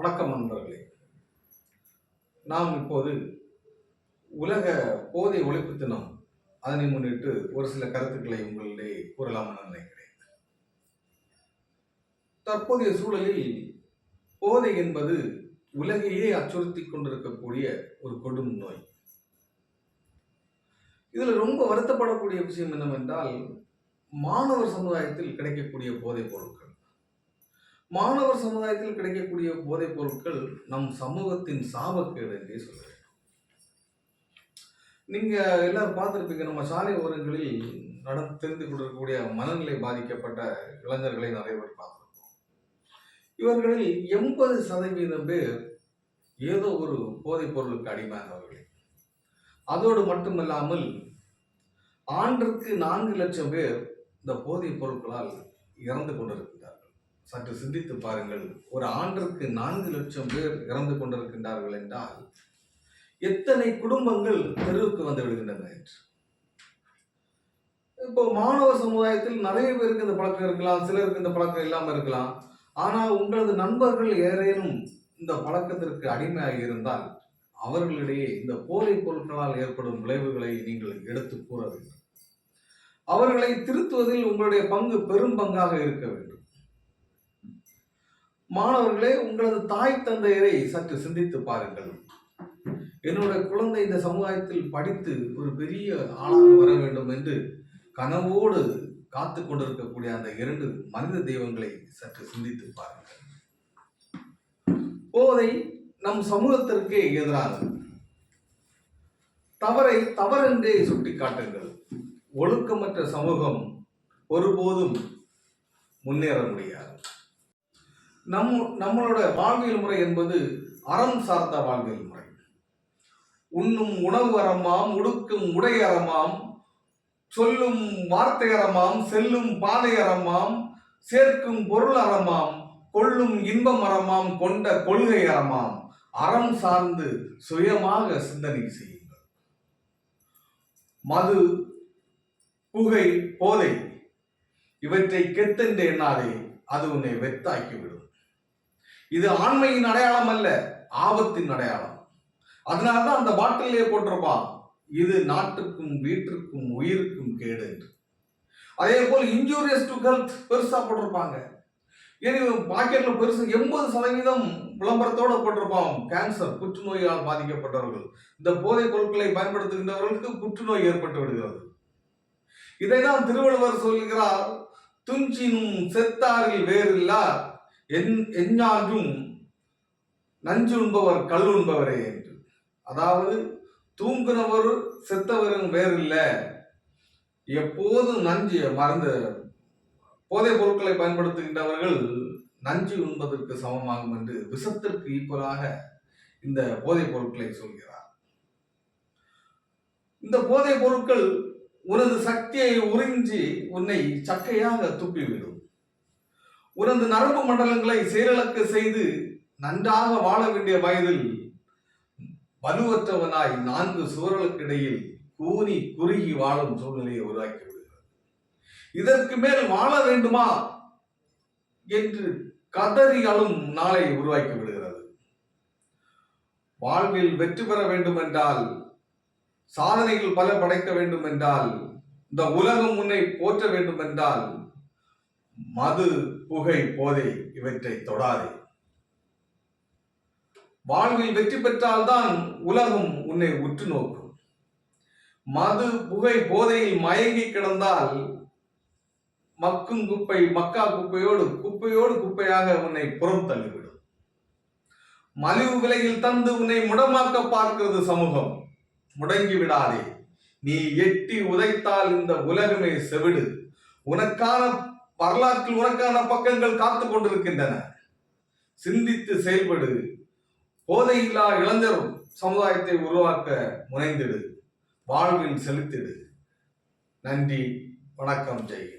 வணக்கம் நண்பர்களே. நாம் இப்போது உலக போதை ஒழிப்பு தினம் அதனை முன்னிட்டு ஒரு சில கருத்துக்களை உங்களிடையே கூறலாம் என நினைக்கிறேன். தற்போதைய சூழலில் போதை என்பது உலகையே அச்சுறுத்தி கொண்டிருக்கக்கூடிய ஒரு கொடும் நோய். இதில் ரொம்ப வருத்தப்படக்கூடிய விஷயம் என்னவென்றால் மாணவர் சமுதாயத்தில் கிடைக்கக்கூடிய போதைப் பொருட்கள். மாணவர் சமுதாயத்தில் கிடைக்கக்கூடிய போதைப் பொருட்கள் நம் சமூகத்தின் சாபக்கேடு என்றே சொல்ல வேண்டும். நீங்க எல்லாரும் பார்த்துருப்பீங்க நம்ம சாலை ஓரங்களில் நட தெரிந்து கொண்டிருக்கக்கூடிய மனநிலை பாதிக்கப்பட்ட இளைஞர்களை நிறைய பேர் பார்த்துருப்போம். இவர்களில் எண்பது சதவீதம் பேர் ஏதோ ஒரு போதைப் பொருளுக்கு அடிமையானவர்களே. அதோடு மட்டுமல்லாமல் ஆண்டிற்கு நான்கு லட்சம் பேர் இந்த போதைப் பொருட்களால் இறந்து கொண்டிருக்கிறார்கள். சற்று சிந்தித்து பாருங்கள். ஒரு ஆண்டிற்கு நான்கு லட்சம் பேர் இறந்து கொண்டிருக்கின்றார்கள் என்றால் எத்தனை குடும்பங்கள் தெருவுக்கு வந்து விடுகின்றன என்று. இப்போ மாணவ சமுதாயத்தில் நிறைய பேருக்கு இந்த பழக்கம் இருக்கலாம் சிலருக்கு இந்த பழக்கம் இல்லாமல் இருக்கலாம். ஆனால் உங்களது நண்பர்கள் ஏதேனும் இந்த பழக்கத்திற்கு அடிமையாக இருந்தால் அவர்களிடையே இந்த போதைப் பொருட்களால் ஏற்படும் விளைவுகளை நீங்கள் எடுத்து கூற வேண்டும். அவர்களை திருத்துவதில் உங்களுடைய பங்கு பெரும் பங்காக இருக்க வேண்டும். மாணவர்களே உங்களது தாய் தந்தையரை சற்று சிந்தித்து பாருங்கள். என்னுடைய குழந்தை இந்த சமுதாயத்தில் படித்து ஒரு பெரிய ஆளாக வர வேண்டும் என்று கனவோடு காத்து கொண்டிருக்கக்கூடிய அந்த இரண்டு மனித தெய்வங்களை சற்று சிந்தித்து பாருங்கள். போதை நம் சமூகத்திற்கே எதிரானது. தவறை தவறென்றே சுட்டிக்காட்டுங்கள். ஒழுக்கமற்ற சமூகம் ஒருபோதும் முன்னேற முடியாது. நம் நம்மளோட வாழ்வியல் முறை என்பது அறம் சார்ந்த வாழ்வியல் முறை. உண்ணும் உணவு அறமாம் உடுக்கும் உடை அறமாம் சொல்லும் வார்த்தை அறமாம் செல்லும் பாதை அறமாம் சேர்க்கும் பொருள் அறமாம் கொள்ளும் இன்பம் அறமாம் கொண்ட கொள்கை அறமாம். அறம் சார்ந்து சுயமாக சிந்தனை செய்யுங்கள். மது புகை போதை இவற்றை கெத்தென்று எண்ணாதே அது உன்னை வெத்தாக்கிவிடும். இது ஆண்மையின் அடையாளம் அல்ல ஆபத்தின் அடையாளம். அதனால்தான் அந்த பாட்டிலே போட்டிருப்பான் இது நாட்டுக்கும் வீட்டிற்கும் உயிருக்கும் கேடு என்று. அதே போல் இன்ஜூரியஸ் டு ஹெல்த் பெருசா போட்டிருப்பாங்க. ஏன்னா பாக்கெட்ல பெருசு எண்பது சதவீதம் விளம்பரத்தோட போட்டிருப்பான். கேன்சர் புற்றுநோயால் பாதிக்கப்பட்டவர்கள். இந்த போதைப் பொருட்களை பயன்படுத்துகின்றவர்களுக்கு புற்றுநோய் ஏற்பட்டு விடுகிறது. இதைதான் திருவள்ளுவர் சொல்கிறார் துஞ்சினும் செத்தாரில் வேறில்லார் என் எஞ்ஞான்றும் நஞ்சு உண்பவர் கல் உண்பவரே என்று. அதாவது தூங்குனவர் செத்தவரும் வேறில்லை. எப்போதும் நஞ்சு மறந்து போதைப் பொருட்களை பயன்படுத்துகின்றவர்கள் நஞ்சு உண்பதற்கு சமமாகும் என்று விஷத்திற்கு ஈக்குவலாக இந்த போதைப் பொருட்களை சொல்கிறார். இந்த போதைப் பொருட்கள் உனது சக்தியை உறிஞ்சி உன்னை சக்கையாக துப்பிவிடும். உனது நரம்பு மண்டலங்களை செயலிழக்க செய்து நன்றாக வாழ வேண்டிய வயதில் வலுவற்றவனாய் நான்கு சுவர்களுக்கு இடையில் கூனி குறுகி வாழும் சூழ்நிலையை உருவாக்கி விடுகிறது. இதற்கு மேல் வாழ வேண்டுமா என்று கதறி அழும் நாளை உருவாக்கி விடுகிறது. வாழ்வில் வெற்றி பெற வேண்டும் என்றால் சாதனைகள் பல படைக்க வேண்டும் என்றால் இந்த உலகம் உன்னை போற்ற வேண்டும் என்றால் மது புகை போதை இவற்றை தொடாதே. வாழ்வில் வெற்றி பெற்றால்தான் உலகம் உன்னை உற்று நோக்கும். மது புகை போதையில் மயங்கி கிடந்தால் மக்கும் குப்பை மக்கா குப்பையோடு குப்பையோடு குப்பையாக உன்னை புறம் தள்ளிவிடும். மலிவு விலையில் தந்து உன்னை முடமாக்க பார்க்கிறது சமூகம். முடங்கி விடாதே. நீ எட்டி உதைத்தால் இந்த உலகமே செவிடு. உனக்கான வரலாற்றில் உனக்கான பக்கங்கள் காத்து கொண்டிருக்கின்றன. சிந்தித்து செயல்படு. போதையில்லா இளைஞர் சமுதாயத்தை உருவாக்க முனைந்திடு. வாழ்வில் செலுத்திடு. நன்றி. வணக்கம். ஜெய்